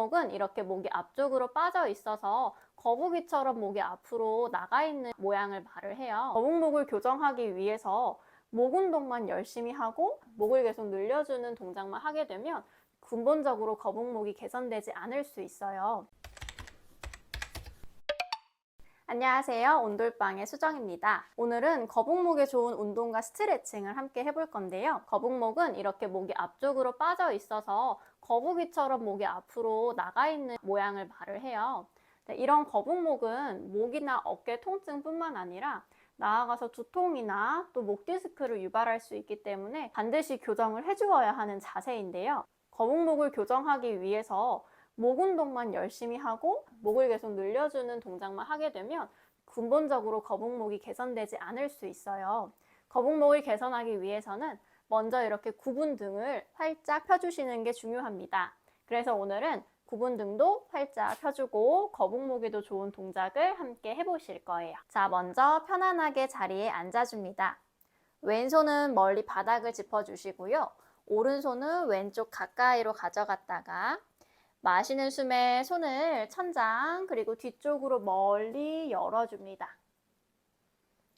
거북목은 이렇게 목이 앞쪽으로 빠져 있어서 거북이처럼 목이 앞으로 나가 있는 모양을 말을 해요. 거북목을 교정하기 위해서 목 운동만 열심히 하고 목을 계속 늘려주는 동작만 하게 되면 근본적으로 거북목이 개선되지 않을 수 있어요. 안녕하세요. 온돌방의 수정입니다. 오늘은 거북목에 좋은 운동과 스트레칭을 함께 해볼 건데요. 거북목은 이렇게 목이 앞쪽으로 빠져 있어서 거북이처럼 목이 앞으로 나가 있는 모양을 말을 해요. 네, 이런 거북목은 목이나 어깨 통증뿐만 아니라 나아가서 두통이나 또 목 디스크를 유발할 수 있기 때문에 반드시 교정을 해주어야 하는 자세인데요. 거북목을 교정하기 위해서 목 운동만 열심히 하고 목을 계속 늘려주는 동작만 하게 되면 근본적으로 거북목이 개선되지 않을 수 있어요. 거북목을 개선하기 위해서는 먼저 이렇게 구분 등을 활짝 펴주시는 게 중요합니다. 그래서 오늘은 구분 등도 활짝 펴주고 거북목에도 좋은 동작을 함께 해보실 거예요. 자, 먼저 편안하게 자리에 앉아줍니다. 왼손은 멀리 바닥을 짚어주시고요. 오른손은 왼쪽 가까이로 가져갔다가 마시는 숨에 손을 천장 그리고 뒤쪽으로 멀리 열어줍니다.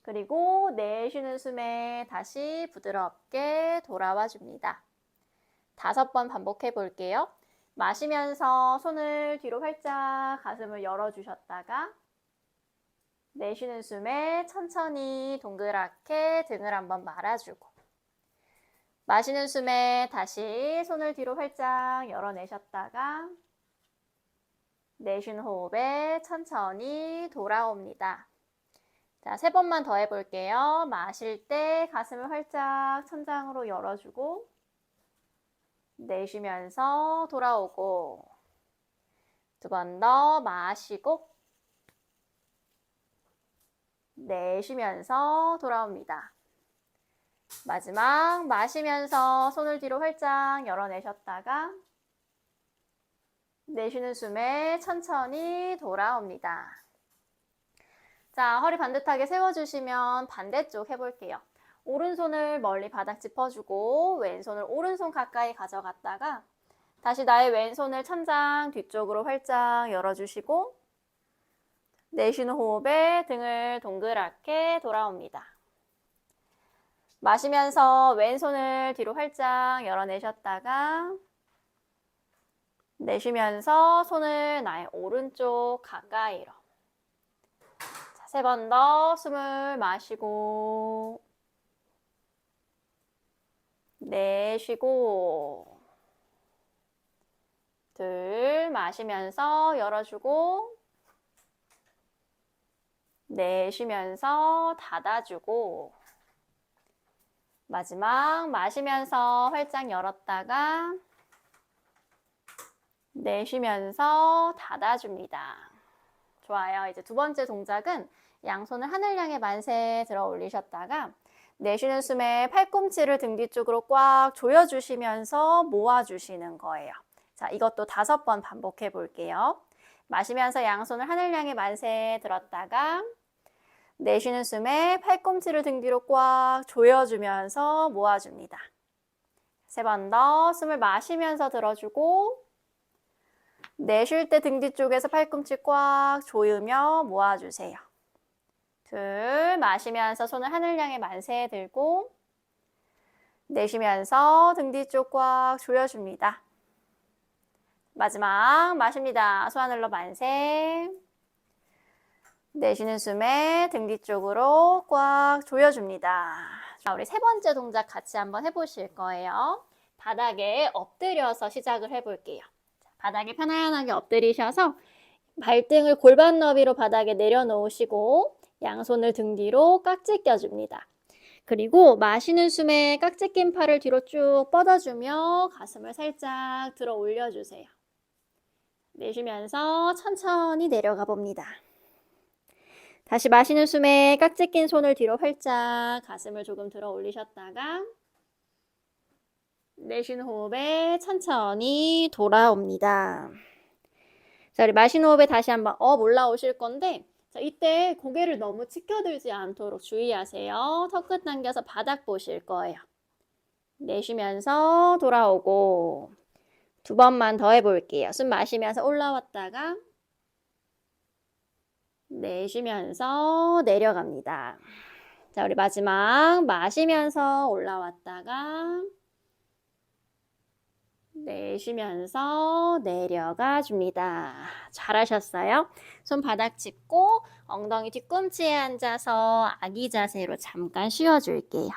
그리고 내쉬는 숨에 다시 부드럽게 돌아와 줍니다. 다섯 번 반복해 볼게요. 마시면서 손을 뒤로 활짝 가슴을 열어주셨다가 내쉬는 숨에 천천히 동그랗게 등을 한번 말아주고 마시는 숨에 다시 손을 뒤로 활짝 열어내셨다가 내쉬는 호흡에 천천히 돌아옵니다. 자, 세 번만 더 해볼게요. 마실 때 가슴을 활짝 천장으로 열어주고 내쉬면서 돌아오고 두 번 더 마시고 내쉬면서 돌아옵니다. 마지막 마시면서 손을 뒤로 활짝 열어내셨다가 내쉬는 숨에 천천히 돌아옵니다. 자, 허리 반듯하게 세워주시면 반대쪽 해볼게요. 오른손을 멀리 바닥 짚어주고 왼손을 오른손 가까이 가져갔다가 다시 나의 왼손을 천장 뒤쪽으로 활짝 열어주시고 내쉬는 호흡에 등을 동그랗게 돌아옵니다. 마시면서 왼손을 뒤로 활짝 열어내셨다가 내쉬면서 손을 나의 오른쪽 가까이로 세 번 더 숨을 마시고 내쉬고 둘 마시면서 열어주고 내쉬면서 닫아주고 마지막 마시면서 활짝 열었다가 내쉬면서 닫아줍니다. 좋아요. 이제 두 번째 동작은 양손을 하늘 향해 만세 들어 올리셨다가 내쉬는 숨에 팔꿈치를 등 뒤쪽으로 꽉 조여주시면서 모아주시는 거예요. 자, 이것도 다섯 번 반복해 볼게요. 마시면서 양손을 하늘 향해 만세 들었다가 내쉬는 숨에 팔꿈치를 등 뒤로 꽉 조여주면서 모아줍니다. 세 번 더 숨을 마시면서 들어주고 내쉴 때 등 뒤쪽에서 팔꿈치 꽉 조이며 모아주세요. 둘, 마시면서 손을 하늘 향해 만세 들고 내쉬면서 등 뒤쪽 꽉 조여줍니다. 마지막 마십니다. 손 하늘로 만세. 내쉬는 숨에 등 뒤쪽으로 꽉 조여줍니다. 자, 우리 세 번째 동작 같이 한번 해보실 거예요. 바닥에 엎드려서 시작을 해볼게요. 자, 바닥에 편안하게 엎드리셔서 발등을 골반 너비로 바닥에 내려놓으시고 양손을 등 뒤로 깍지 껴줍니다. 그리고 마시는 숨에 깍지 낀 팔을 뒤로 쭉 뻗어주며 가슴을 살짝 들어 올려주세요. 내쉬면서 천천히 내려가 봅니다. 다시 마시는 숨에 깍지 낀 손을 뒤로 활짝 가슴을 조금 들어 올리셨다가 내쉬는 호흡에 천천히 돌아옵니다. 자, 우리 마시는 호흡에 다시 한번 업 올라오실 건데 자, 이때 고개를 너무 치켜들지 않도록 주의하세요. 턱끝 당겨서 바닥 보실 거예요. 내쉬면서 돌아오고 두 번만 더 해볼게요. 숨 마시면서 올라왔다가 내쉬면서 내려갑니다. 자, 우리 마지막 마시면서 올라왔다가 내쉬면서 내려가 줍니다. 잘하셨어요. 손 바닥 짚고 엉덩이 뒤꿈치에 앉아서 아기 자세로 잠깐 쉬어 줄게요.